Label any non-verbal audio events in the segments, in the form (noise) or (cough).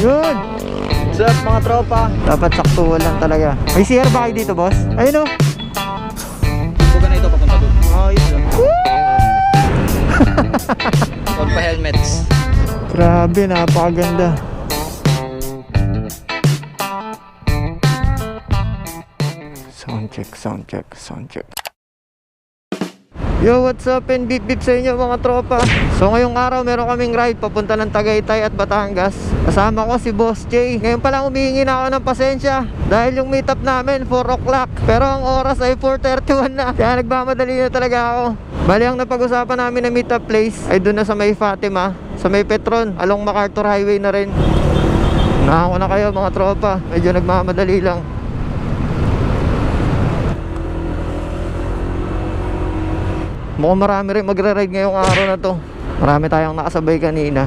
Yun! What's up mga tropa? Dapat saktuhan lang talaga. May CR ba kayo dito, boss? Ayun o. Buka na ito papunta doon. Ayos lang. Huwag pa helmets. Grabe, napakaganda. Check, sound check, sound check. Yo, what's up? And beep beep sa inyo mga tropa. So ngayong araw meron kaming ride papunta ng Tagaytay at Batangas. Kasama ko si Boss J Ngayon pala humihingi na ako ng pasensya Dahil yung meetup namin 4 o'clock. Pero ang oras ay 4.31 na. Kaya nagmamadali na talaga ako. Bali ang napag-usapan namin na meetup place Ay doon na sa may Fatima Sa may Petron Along MacArthur Highway na rin. Nako na kayo mga tropa. Medyo nagmamadali lang Mukhang marami rin magre-ride ngayong araw na to. Marami tayong nakasabay kanina.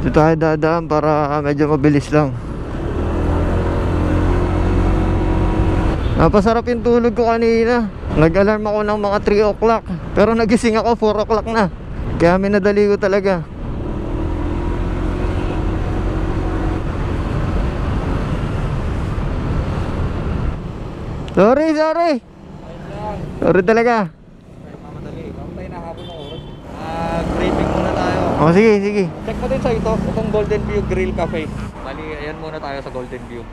Dito tayo dadaan para medyo mabilis lang. Napasarap yung tulog ko kanina. Nag-alarm ako ng mga 3 o'clock. Pero nagising ako 4 o'clock na. Kaya minadali ko talaga. Sorry, sorry. Sorry talaga Mamadali. Mamatay na hapon ng oras. Ah, briefing muna tayo. Oh, sige, sige Check din sa ito, itong Golden View Grill Cafe. Bali, ayan muna tayo sa Golden View.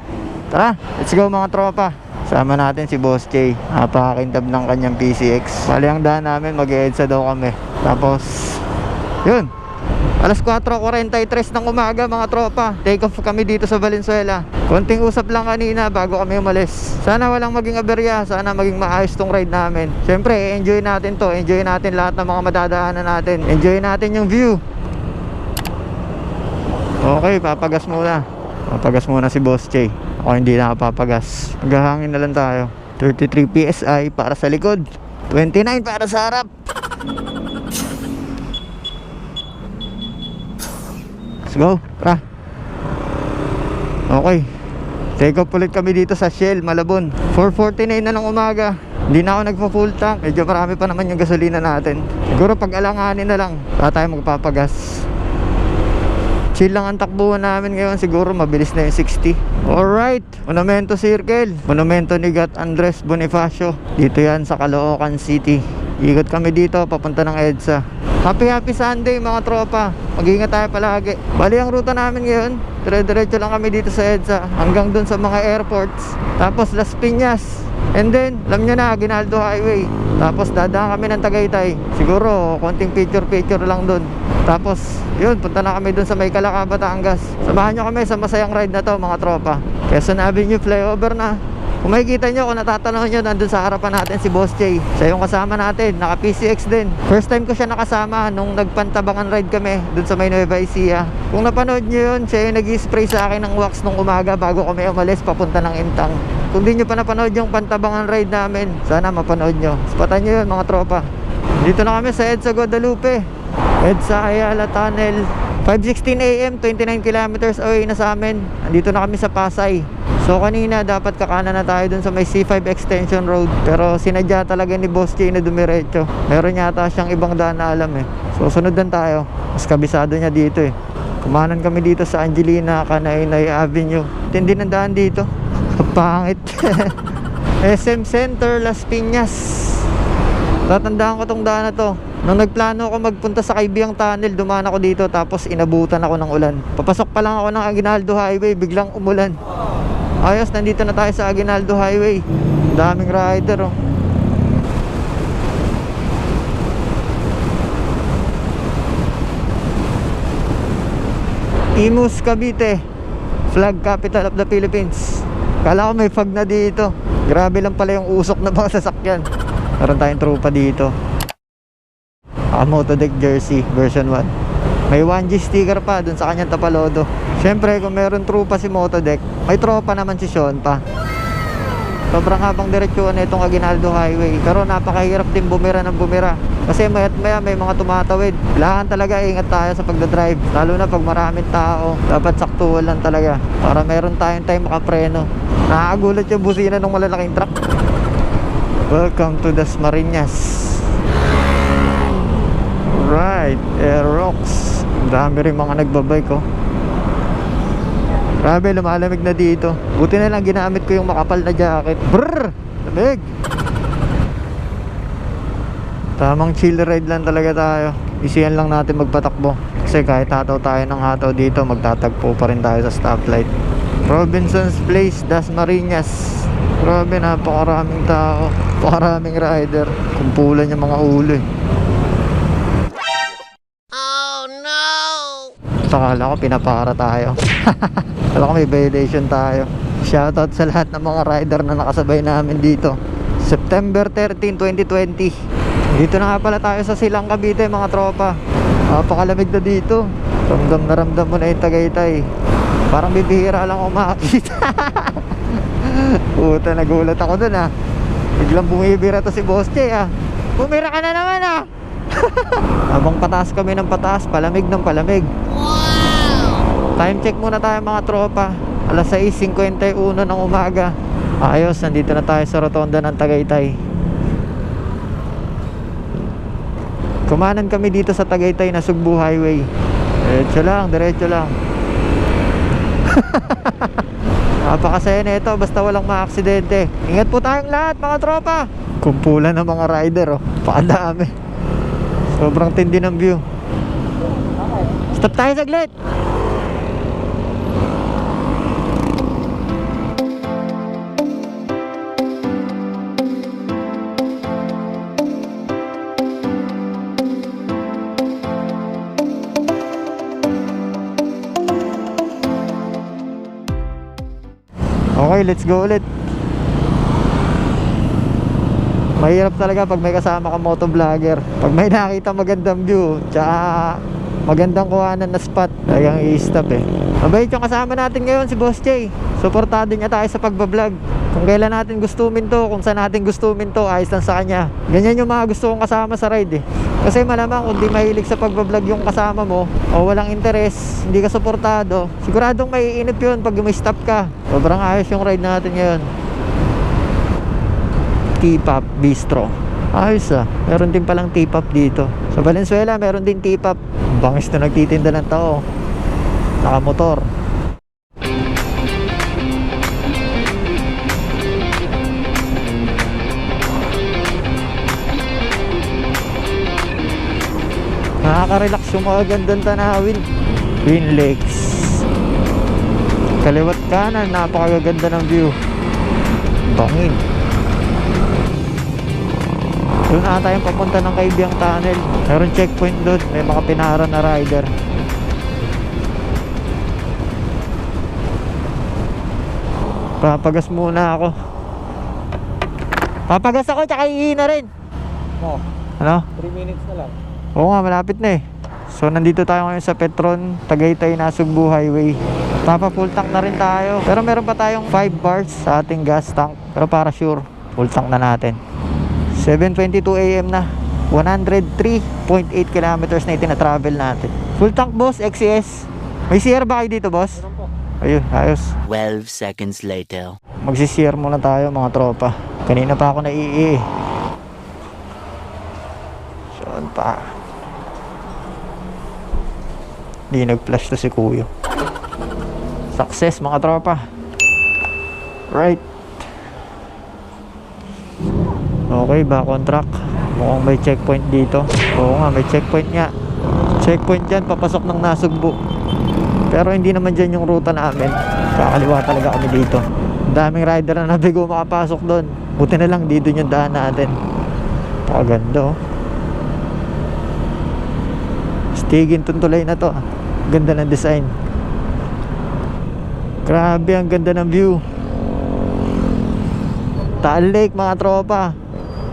Tara, let's go mga tropa. Sama natin si Boss J. Napakakintab ng kanyang PCX. Bali ang daan namin, mag-EDSA daw kami. Tapos, yun. Alas 4.43 ng umaga mga tropa. Take off kami dito sa Valenzuela. Konting usap lang kanina bago kami umalis. Sana walang maging aberya. Sana maging maayos tong ride namin. Siyempre, enjoy natin to. Enjoy natin lahat ng mga madadaanan natin. Enjoy natin yung view. Okay, papagas muna. Papagas muna si Boss J. Ako hindi na papagas. Maghahangin na lang tayo. 33 PSI para sa likod. 29 para sa harap. Let's go. Tara. Okay. Take off ulit kami dito sa Shell, Malabon. 4.49 na ng umaga. Hindi na ako nagpa-full tank. Medyo marami pa naman yung gasolina natin. Siguro pag alanganin na lang, saka tayo magpapagas. Chill lang ang takbuhan namin ngayon. Siguro mabilis na yung 60. Alright. Monumento Circle. Monumento ni Gat Andres Bonifacio. Dito yan sa Caloocan City. Ikot kami dito papunta ng EDSA. Happy happy Sunday mga tropa. Mag-ingat tayo palagi. Bali ang ruta namin ngayon. Dire-diretso lang kami dito sa EDSA. Hanggang dun sa mga airports. Tapos Las Piñas. And then, alam nyo na, Ginaldo Highway. Tapos dadaan kami ng Tagaytay. Siguro, konting picture-picture lang dun. Tapos, yun, punta na kami dun sa may Calaca, Batangas. Samahan nyo kami sa masayang ride na to, mga tropa. Quezon Avenue flyover na. Kung makikita nyo, kung natatanaw nyo, nandun sa harapan natin si Boss J. Siya yung kasama natin, naka PCX din. First time ko siya nakasama nung nagpantabangan ride kami dun sa may Nueva Ecija. Kung napanood nyo yun, siya yung nag-spray sa akin ng wax nung umaga bago kami umalis papunta ng Intang. Kung di nyo pa napanood yung pantabangan ride namin, sana mapanood nyo. Spatan nyo yun mga tropa. Dito na kami sa EDSA Guadalupe. EDSA Ayala Tunnel. 5.16 a.m. 29 kilometers away na sa amin. Andito na kami sa Pasay. So kanina dapat kakana na tayo dun sa may C5 Extension Road. Pero sinadya talaga ni Boss J na dumiretso. Meron yata siyang ibang daan na alam eh. So sunod din tayo. Mas kabisado niya dito eh. Kumanan kami dito sa Angelina Canainay Avenue. Tindi ng daan dito. Pangit. (laughs) SM Center Las Piñas. Tatandaan ko tong daan na to. Nung nagplano ako magpunta sa Kaibiyang Tunnel, dumaan ako dito tapos inabutan ako ng ulan. Papasok pa lang ako ng Aguinaldo Highway, biglang umulan. Ayos, nandito na tayo sa Aguinaldo Highway. Daming rider oh. Imus Cavite. Flag capital of the Philippines. Kala ko may flag na dito. Grabe lang pala yung usok na mga (laughs) sasakyan. Meron tayong trupa dito. Naka Motodeck jersey version 1 May 1G sticker pa dun sa kanyang tapalodo. Siyempre kung meron trupa si Motodeck May tropa naman si Sean pa. Sobrang habang diretsyon na itong Aguinaldo Highway. Pero napakahirap din bumira ng bumira. Kasi mayat maya may mga tumatawid. Kailangan talaga ingat tayo sa pagdadrive. Lalo na pag maraming tao. Dapat saktuhan lang talaga. Para meron tayong time makapreno. Nakakagulat yung busina ng malalaking truck. Welcome to Dasmariñas. Right, Air Rocks. Dami rin mga nagbabike oh. Grabe, lumalamig na dito. Buti na lang ginamit ko yung makapal na jacket. Brrr! Lamig! Tamang chill ride lang talaga tayo. Isiyan lang natin magpatakbo. Kasi kahit hataw tayo ng hataw dito, magtatagpo pa rin tayo sa stoplight. Robinson's Place, Dasmariñas. Grabe, napakaraming tao. Napakaraming rider. Kumpulan yung mga ulo eh. Akala ko pinapara tayo. (laughs) Akala ko may violation tayo. Shoutout sa lahat ng mga rider na nakasabay namin dito. September 13, 2020. Dito na nga pala tayo sa Silang Cavite mga tropa. Napakalamig na dito. Ramdam na ramdam mo na yung Tagaytay. Parang bibihira lang ako makakita. (laughs) Puta, nagulat ako dun ah. Biglang bumibira to si Boss Jay ah. Bumira ka na naman ah. (laughs) Habang pataas kami ng pataas, palamig ng palamig. Time check muna tayo mga tropa. Alas 6.51 ng umaga. Ayos, nandito na tayo sa rotonda ng Tagaytay. Kumanan kami dito sa Tagaytay na Sugbu Highway. Diretso lang, diretso lang. (laughs) Napakasaya na ito basta walang maaksidente. Ingat po tayong lahat mga tropa. Kumpulan ng mga rider oh. Pakadami. Sobrang tindi ng view. Stop tayo saglit. Okay, let's go ulit. Mahirap talaga pag may kasama ka motovlogger. Pag may nakita magandang view, tsaka magandang kuhanan na spot, talagang i-stop eh. Mabait yung kasama natin ngayon si Boss Jay. Suportado niya tayo sa pagbablog. Kung kailan natin gustumin to, kung saan natin gustumin to, ayos lang sa kanya. Ganyan yung mga gusto kong kasama sa ride eh. Kasi malamang kung di mahilig sa pagbablog yung kasama mo, o walang interes, hindi ka suportado, siguradong maiinip yun pag may stop ka. Sobrang ayos yung ride natin ngayon. T-Pop Bistro. Ayos ah. Meron din palang T-Pop dito. Sa Valenzuela, meron din T-Pop. Bangis na nagtitinda ng tao. Nakamotor. Nakaka-relax yung mga gandang tanawin. Twin Lakes. Kaliwat kanan, napakaganda ng view. Bangin. Doon ata yung papunta ng Kaibiyang Tunnel. Meron checkpoint doon. May mga pinara na rider. Papagas muna ako. Papagas ako tsaka iihi na rin. Oh, Ano? 3 minutes na lang. Oo nga, malapit na eh. So nandito tayo ngayon sa Petron, Tagaytay Nasugbu Highway. Papa full tank na rin tayo. Pero meron pa tayong 5 bars sa ating gas tank. Pero para sure, full tank na natin. 7.22 AM na. 103.8 kilometers na itina-travel natin. Full tank boss, XCS. May CR ba kayo dito boss? Meron po. Ayun, ayos. 12 seconds later. Magsisiyar muna tayo mga tropa. Kanina pa ako naiihi. Saan pa? Di nag-flash to si Kuyo. Success mga tropa. Right. Okay, back on track. Mukhang may checkpoint dito. Oo nga, may checkpoint nga. Checkpoint dyan, papasok ng Nasugbu. Pero hindi naman dyan yung ruta namin. Kakaliwa talaga kami dito. Daming rider na nabigo makapasok doon. Buti na lang dito yung daan natin. Pakaganda oh. Stigin tong tulay na to. Ganda ng design. Grabe ang ganda ng view. Taal Lake mga tropa.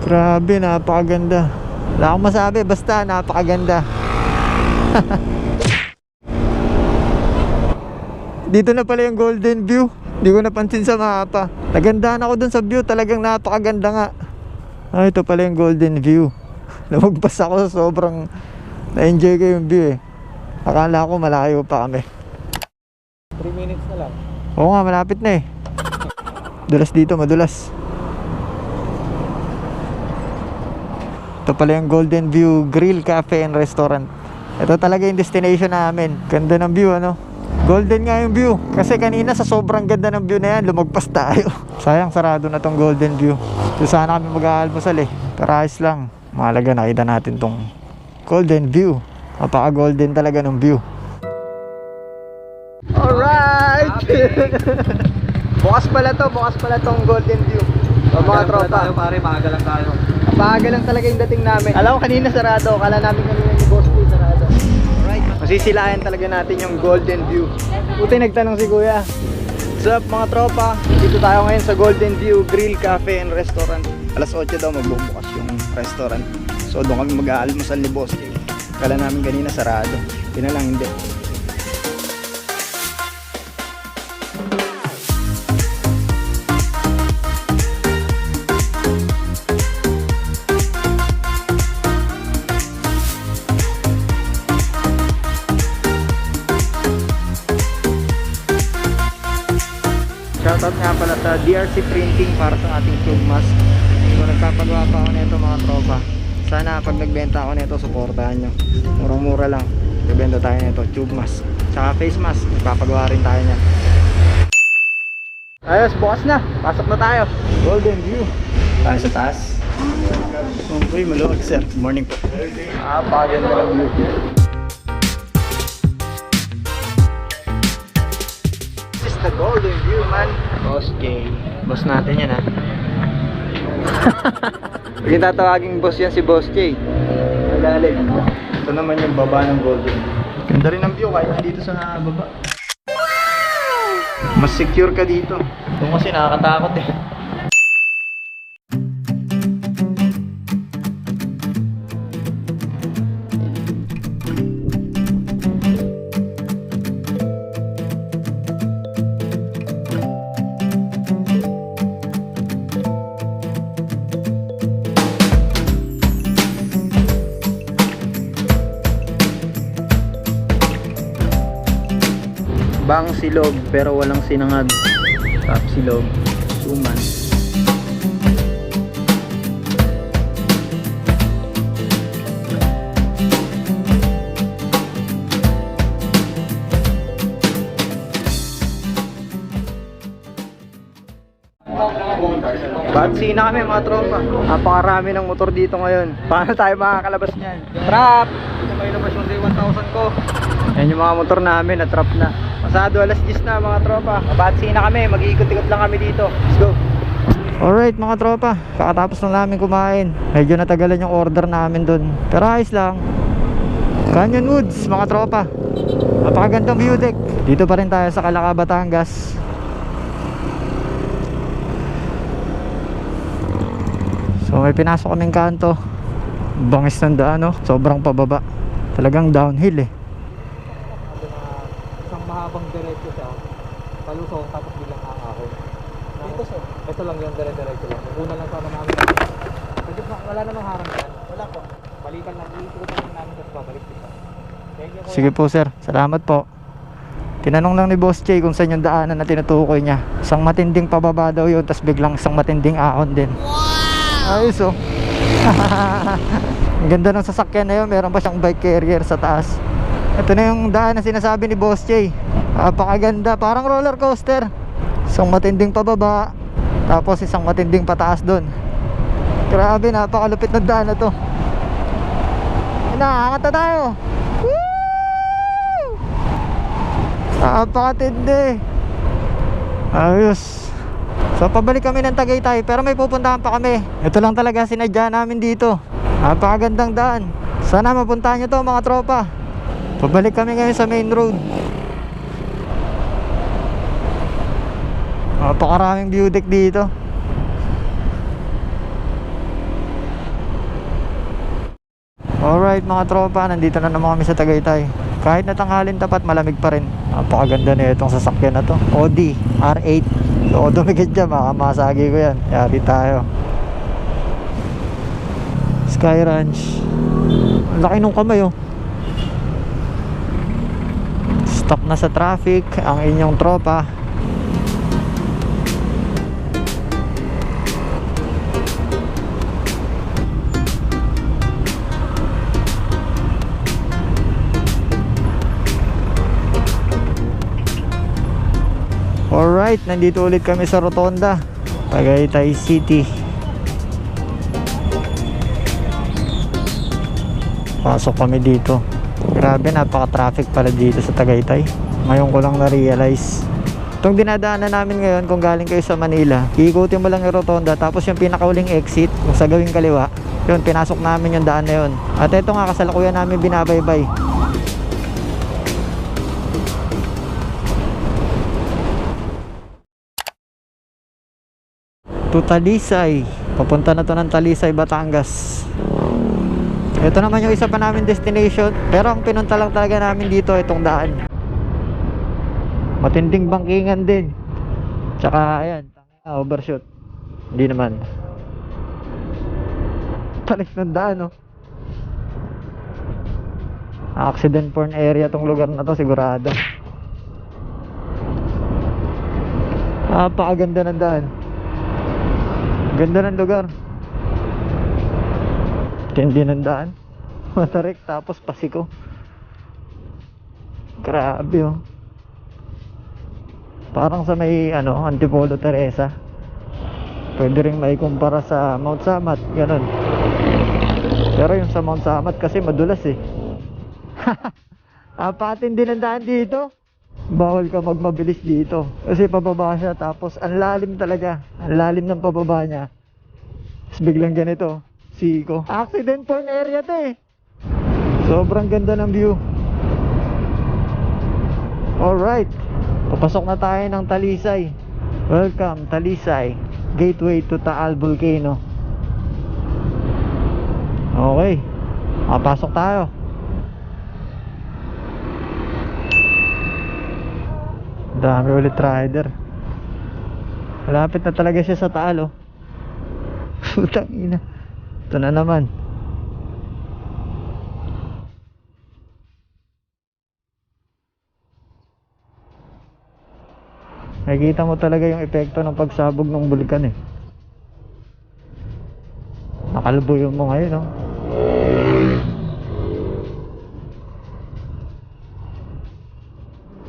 Grabe, napakaganda. Wala akong masabi, basta napakaganda. (laughs) Dito na pala yung golden view. Hindi ko napansin sa mapa. Nagandaan ako dun sa view. Talagang napakaganda nga. Ah, ito pala yung golden view. (laughs) Lumagpas ako sobrang na-enjoy ko yung view eh. Akala ko malayo pa kami. 3 minutes na lang. Oo nga, malapit na eh. Dulas dito, madulas. Ito pala yung Golden View Grill Cafe and Restaurant. Ito talaga yung destination namin. Ganda ng view, ano? Golden nga yung view. Kasi kanina sa sobrang ganda ng view na yan, lumagpas tayo. (laughs) Sayang, sarado na tong Golden View. Doon sana kami mag-aalmusal eh. Pero ayos lang. Mahalaga nakita natin tong Golden View. Napaka-golden talaga ng view. Alright! (laughs) bukas pala to, bukas pala tong Golden View. O mga tropa. Tayo pare, maaga lang tayo. Maaga lang talaga yung dating namin. Alam ko kanina sarado. Kala namin kanina ni Boss P sarado. Alright. Masisilayan talaga natin yung Golden View. Buti nagtanong si Kuya. What's up mga tropa? Dito tayo ngayon sa Golden View Grill Cafe and Restaurant. Alas 8 daw magbubukas yung restaurant. So doon kami mag-aalmusal ni Boss. Kala namin kanina sarado. Yun na lang hindi. Shoutout nga pala sa DRC Printing para sa ating tube mask. So nagpapagawa pa ako nito mga tropa. Sana pag nagbenta ako nito, suportahan nyo. Murang-mura lang. Nagbenta tayo nito, tube mask. Tsaka face mask, nagpapagawa rin tayo niyan. Ayos, bukas na. Pasok na tayo. Golden view. Tayo sa taas. Siyempre, maluwag sir. Good morning po. Ah, paganda ng view. This is the golden view, man. Boss J. Boss natin yan, ha? (laughs) Yung tatawaging boss yan si Boss J. Magaling. Ito naman yung baba ng golden. Ganda rin ang view kahit dito sa baba. Mas secure ka dito. Doon kasi nakakatakot eh. Bang silog pero walang sinangag. Tap silog. Suman. Batsi na kami mga tropa. Napakarami ng motor dito ngayon. Paano tayo makakalabas niyan? Trap! Ito may labas yung day 1,000 ko. Yan yung mga motor namin, na-trap na. Pasado alas 10 na mga tropa. Mabatsi na kami, mag-iikot-ikot lang kami dito. Let's go. Alright mga tropa, kakatapos lang namin kumain. Medyo natagalan yung order namin dun. Pero ayos lang. Canyon Woods mga tropa. Napakagandang view deck. Dito pa rin tayo sa Calaca, Batangas. So may pinasok kaming kanto. Bangis ng daan no. Sobrang pababa. Talagang downhill eh. Isang mahabang diretso siya. Palusong tapos bilang aahon. Dito sir. Ito lang yung dire-diretso lang. Una lang sana namin. Ba? Wala namang harang yan. Wala po. Balikan lang. Iikot lang namin tapos babalik dito. Thank you. Sige po sir, salamat po. Tinanong lang ni Boss Jay kung saan yung daanan na tinutukoy niya. Isang matinding pababa daw yun, tapos biglang isang matinding ahon din. Wow! Ayos oh. Ang ganda ng sasakyan na yun, meron pa siyang bike carrier sa taas. Ito na yung daan na sinasabi ni Boss Jay. Napakaganda, parang roller coaster. Isang matinding pababa, tapos isang matinding pataas doon. Grabe, napakalupit ng daan na to. Nakakata tayo. Woo! Napakatindi. Ayos. So pabalik kami ng Tagaytay pero may pupuntahan pa kami. Ito lang talaga sinadya namin dito. Napakagandang daan. Sana mapuntahan nyo to mga tropa. Pabalik kami ngayon sa main road. Napakaraming view deck dito. Alright mga tropa, nandito na naman kami sa Tagaytay. Kahit na tanghalin tapat, malamig pa rin. Napakaganda na itong sasakyan na to. Audi R8. So, dumikit dyan, baka masagi ko yan. Yari tayo. Sky Ranch. Laki nung kamay oh. Stuck na sa traffic ang inyong tropa. Alright, nandito ulit kami sa Rotonda, Tagaytay City. Pasok kami dito. Grabe, napaka-traffic pala dito sa Tagaytay. Ngayon ko lang na-realize. Itong dinadaanan namin ngayon, kung galing kayo sa Manila, iikutin mo lang yung rotonda, tapos yung pinakauling exit, kung sa gawing kaliwa, yun, pinasok namin yung daan na yun. At ito nga, kasalukuyan namin binabaybay. to Talisay. Papunta na to ng Talisay, Batangas. Ito naman yung isa pa namin destination. Pero ang pinunta lang talaga namin dito itong daan. Matinding bangkingan din. Tsaka ayan, tangina, overshoot. Hindi naman. Talis ng daan, no? Accident prone area tong lugar na to, sigurado. Napakaganda ng daan. Ganda ng lugar. Tindi ng daan. (laughs) Matarik tapos pasiko. Grabe oh. Parang sa may ano, Antipolo Teresa. Pwede rin may kumpara sa Mount Samat, ganun. Pero yung sa Mount Samat kasi madulas eh. (laughs) Apatin din ang daan dito. Bawal ka magmabilis dito. Kasi pababa siya tapos ang lalim talaga. Ang lalim ng pababa niya. Tapos biglang ganito. Siko. Accident prone area to eh. Sobrang ganda ng view. Alright. Papasok na tayo ng Talisay. Welcome, Talisay. Gateway to Taal Volcano. Okay. Makapasok tayo. Dami ulit rider. Malapit na talaga siya sa Taal oh. (laughs) Putang ina. Ito na naman. Nakikita mo talaga yung epekto ng pagsabog ng bulkan eh. Nakalbo mo ngayon, no?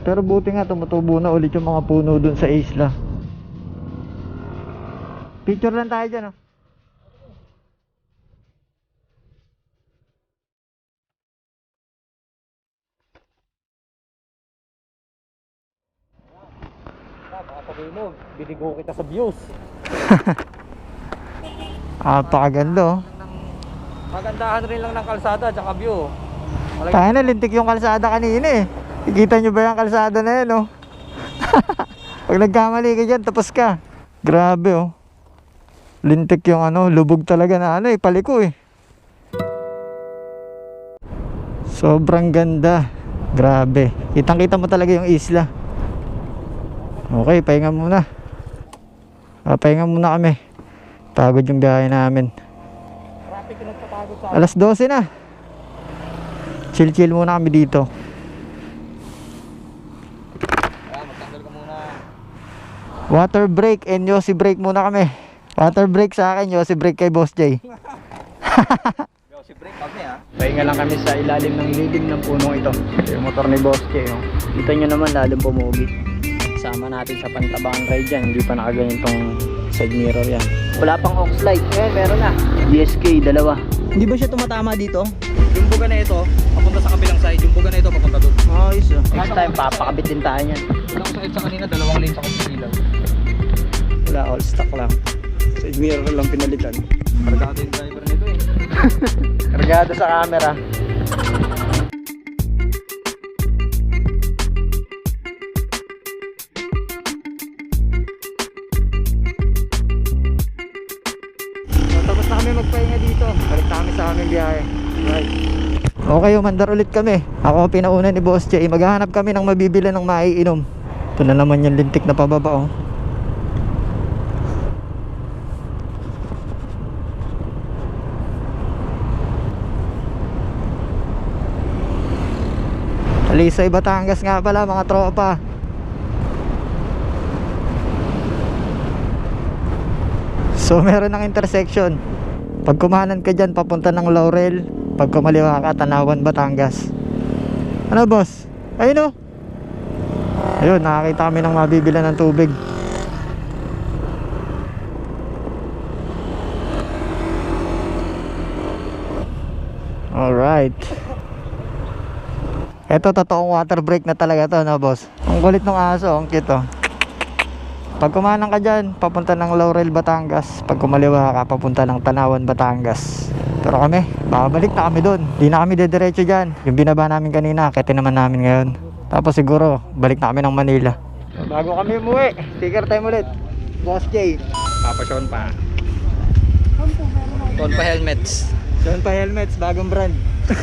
Pero buti nga tumutubo na ulit yung mga puno dun sa isla. Picture lang tayo dyan, no? Baka sabihin mo, binigo kita sa views. (laughs) Napakaganda, oh. Magandahan rin lang ng kalsada at view. Malagay- Tayo na, lintik yung kalsada kanina eh. Ikita nyo ba yung kalsada na yan, oh? (laughs) Pag nagkamali ka dyan, tapos ka. Grabe, oh. Lintik yung ano, lubog talaga na ano eh, paliko eh. Sobrang ganda. Grabe. Kitang kita mo talaga yung isla. Okay, pahinga muna. Ah, pahinga muna kami. Pagod yung biyahe namin. Traffic yung nagpapagod sa Alas 12 na. Chill chill muna kami dito. Water break and Yossi break muna kami. Water break sa akin, Yossi break kay Boss J. Yo, si break kami ha. Pahinga lang kami sa ilalim ng libing ng punong ito. Yung motor ni Boss J. Oh. Kita nyo naman lalong pumugi. Sama natin sa pantabangan ride dyan. Hindi pa nakaganyan tong side mirror yan. Wala pang aux light. Ngayon meron na. DSK, dalawa. Hindi ba siya tumatama dito? Yung buga na ito, papunta sa kabilang side. Yung buga na ito, papunta doon. Ayos oh. Next time, papakabit din tayo yan. Wala ko sa kanina, dalawang lane sa kapilang. Wala, all stock lang. Side mirror lang pinalitan. Kargado yung driver nito eh. (laughs) Kargado sa camera. Okay, umandar ulit kami. Ako pinauna ni Boss J. Maghahanap kami ng mabibili ng maiinom. Ito na naman yung lintik na pababa oh. Alisay Batangas nga pala mga tropa So meron ng intersection Pag kumanan ka dyan papunta ng Laurel Pag kumaliwa ka Tanawan Batangas Ano boss? Ayun o Ayun, nakakita kami ng mabibila ng tubig. Alright. Ito, totoong water break na talaga to, no, boss? Ang kulit ng aso, ang cute, oh. Pag kumanang ka dyan, papunta ng Laurel, Batangas. Pag kumaliwa ka, papunta ng Tanawan, Batangas. Pero kami, babalik na kami doon. Di na kami dediretso dyan. Yung binaba namin kanina, kaya naman namin ngayon. Tapos siguro, balik na kami ng Manila. Bago kami umuwi, sticker time ulit. Boss J. Papa Sean pa. Ton pa helmets. Doon pa helmets, bagong brand. (laughs)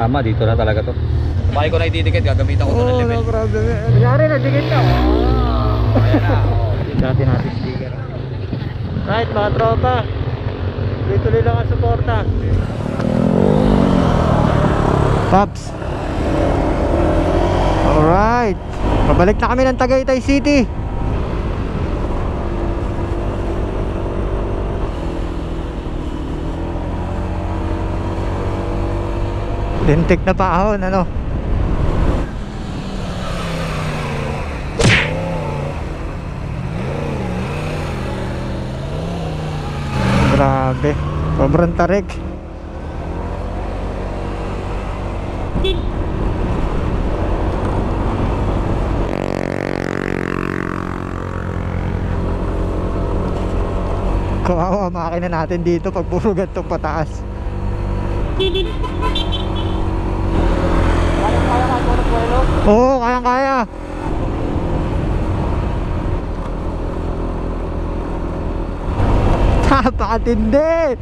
Tama, dito na talaga to. Bakit ko na ididikit, gagamitan ko to ng level. problem. Nangyari na, dikit na. Ayan na. oh. Dati natin sticker. Right, mga tropa. Tuloy-tuloy lang ang suporta. Paps. Alright. Pabalik na kami ng Tagaytay City. Lintik na paahon, ano? Grabe. Sobrang tarik. Kawawa makina natin dito pag puro ganito pataas. Oo, kayang kaya. Napakatindi.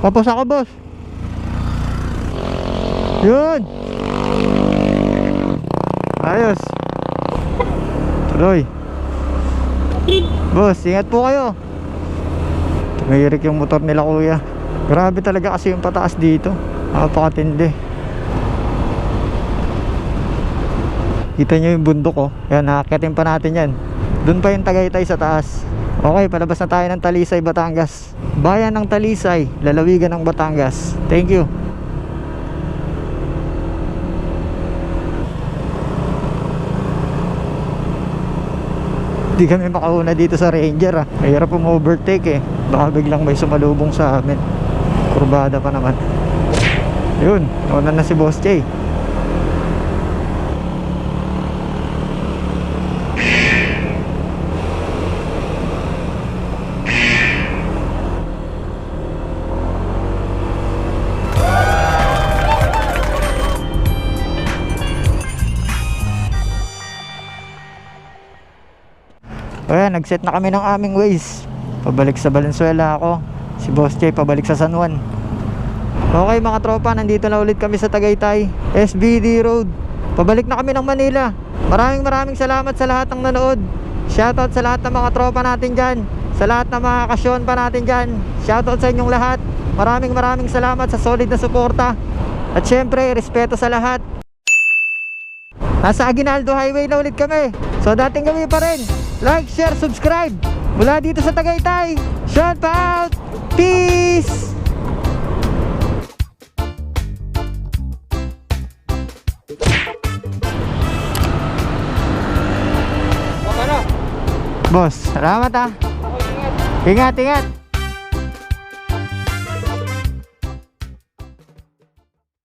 Papos ako, boss. Yun. Ayos. Tuloy. Boss, ingat po kayo. Tumirik yung motor nila kuya. Grabe talaga kasi yung pataas dito. Napakatindi. Kita nyo yung bundok oh. Yan, nakakyatin pa natin yan. Doon pa yung Tagaytay sa taas. Okay, palabas na tayo ng Talisay, Batangas. Bayan ng Talisay, lalawigan ng Batangas. Thank you. Hindi kami makauna dito sa Ranger ah. Mahirap um-overtake eh. Baka biglang may sumalubong sa amin. Kurbada pa naman. Yun, nauna na si Boss Jay. Ayan, nag-set na kami ng aming ways. Pabalik sa Valenzuela ako. Si Boss Jay pabalik sa San Juan. Okay mga tropa, nandito na ulit kami sa Tagaytay. SBD Road. Pabalik na kami ng Manila. Maraming maraming salamat sa lahat ng nanood. Shoutout sa lahat ng mga tropa natin dyan. Sa lahat ng mga kasyon pa natin dyan. Shoutout sa inyong lahat. Maraming maraming salamat sa solid na suporta. At syempre, respeto sa lahat. Nasa Aguinaldo Highway na ulit kami. So dating kami pa rin. Like, share, subscribe. Mula dito sa Tagaytay. Shout out. Peace. Boss, salamat ah. Ingat, ingat.